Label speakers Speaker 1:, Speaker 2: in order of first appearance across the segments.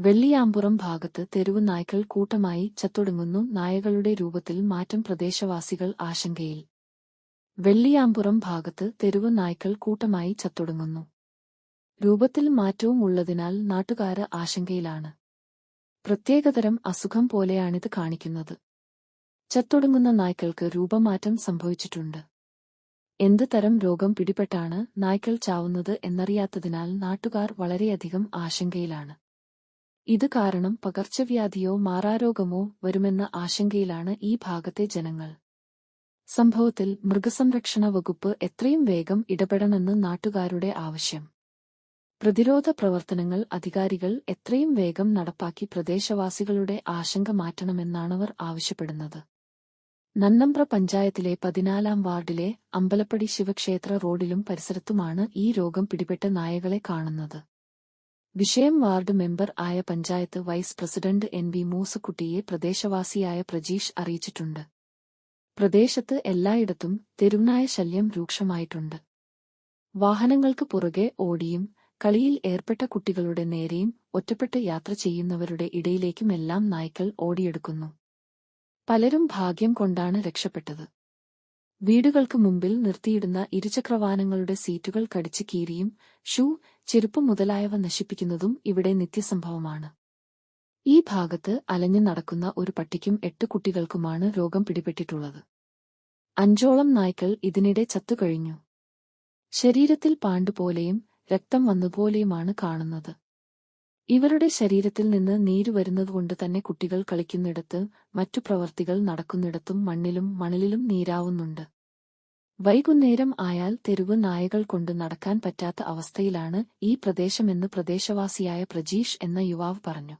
Speaker 1: വെള്ളിയാമ്പുറം ഭാഗത്ത് തെരുവ് നായ്ക്കൾ കൂട്ടമായി ചത്തൊടുങ്ങുന്നു. നായകളുടെ രൂപത്തിൽ മാറ്റം പ്രദേശവാസികൾ ആശങ്കയിൽ. വെള്ളിയാമ്പുറം ഭാഗത്ത് തെരുവ് നായ്ക്കൾ കൂട്ടമായി ചത്തൊടുങ്ങുന്നു. രൂപത്തിൽ മാറ്റവും ഉള്ളതിനാൽ നാട്ടുകാര് ആശങ്കയിലാണ്. പ്രത്യേകതരം അസുഖം പോലെയാണിത് കാണിക്കുന്നത്. ചത്തൊടുങ്ങുന്ന നായ്ക്കൾക്ക് രൂപമാറ്റം സംഭവിച്ചിട്ടുണ്ട്. എന്ത് തരം രോഗം പിടിപെട്ടാണ് നായ്ക്കൾ ചാവുന്നത് എന്നറിയാത്തതിനാൽ നാട്ടുകാർ വളരെയധികം ആശങ്കയിലാണ്. ഇത് കാരണം പകർച്ചവ്യാധിയോ മാറാരോഗമോ വരുമെന്ന ആശങ്കയിലാണ് ഈ ഭാഗത്തെ ജനങ്ങൾ. സംഭവത്തിൽ മൃഗസംരക്ഷണ വകുപ്പ് എത്രയും വേഗം ഇടപെടണമെന്ന് നാട്ടുകാരുടെ ആവശ്യം. പ്രതിരോധ പ്രവർത്തനങ്ങൾ അധികാരികൾ എത്രയും വേഗം നടപ്പാക്കി പ്രദേശവാസികളുടെ ആശങ്ക മാറ്റണമെന്നാണവർ ആവശ്യപ്പെടുന്നത്. നന്നമ്പ്ര പഞ്ചായത്തിലെ പതിനാലാം വാർഡിലെ അമ്പലപ്പടി ശിവക്ഷേത്ര റോഡിലും പരിസരത്തുമാണ് ഈ രോഗം പിടിപെട്ട നായകളെ കാണുന്നത്. വിഷയം വാർഡ് മെമ്പർ ആയ panchayat vice president N V മൂസക്കുട്ടിയെ പ്രദേശവാസിയായ പ്രജീഷ് അറിയിച്ചിട്ടുണ്ട്. പ്രദേശത്ത് എല്ലായിടത്തും തെരുവനായ ശല്യം രൂക്ഷമായിട്ടുണ്ട്. വാഹനങ്ങൾക്ക് പുറകെ ഓടിയും കളിയിൽ ഏർപ്പെട്ട കുട്ടികളുടെ നേരെയും ഒറ്റപ്പെട്ട് യാത്ര ചെയ്യുന്നവരുടെ ഇടയിലേക്കുമെല്ലാം നായ്ക്കൾ ഓടിയെടുക്കുന്നു. പലരും ഭാഗ്യം കൊണ്ടാണ് രക്ഷപ്പെട്ടത്. വീടുകൾക്ക് മുമ്പിൽ നിർത്തിയിടുന്ന ഇരുചക്രവാഹനങ്ങളുടെ സീറ്റുകൾ കടിച്ചു കീറിയും ഷൂ ചെരുപ്പ് മുതലായവ നശിപ്പിക്കുന്നതും ഇവിടെ നിത്യസംഭവമാണ്. ഈ ഭാഗത്ത് അലഞ്ഞു നടക്കുന്ന ഒരു പട്ടിക്കും എട്ട് കുട്ടികൾക്കുമാണ് രോഗം പിടിപെട്ടിട്ടുള്ളത്. അഞ്ചോളം നായ്ക്കൾ ഇതിനിടെ ചത്തുകഴിഞ്ഞു. ശരീരത്തിൽ പാണ്ടുപോലെയും രക്തം വന്നുപോലെയുമാണ് കാണുന്നത്. ഇവരുടെ ശരീരത്തിൽ നിന്ന് നീര് വരുന്നതുകൊണ്ട് തന്നെ കുട്ടികൾ കളിക്കുന്നിടത്ത് മറ്റു പ്രവർത്തികൾ നടക്കുന്നിടത്തും മണ്ണിലും മണലിലും നീരാവുന്നുണ്ട്. വൈകുന്നേരം ആയാൽ തെരുവ് നായകൾ കൊണ്ട് നടക്കാൻ പറ്റാത്ത അവസ്ഥയിലാണ് ഈ പ്രദേശമെന്ന് പ്രദേശവാസിയായ പ്രജീഷ് എന്ന യുവാവ് പറഞ്ഞു.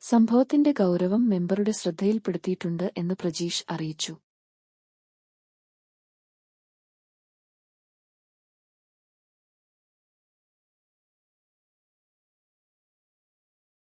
Speaker 1: സംഭവത്തിന്റെ ഗൗരവം മെമ്പറുടെ ശ്രദ്ധയിൽപ്പെടുത്തിയിട്ടുണ്ട് എന്ന് പ്രജീഷ് അറിയിച്ചു.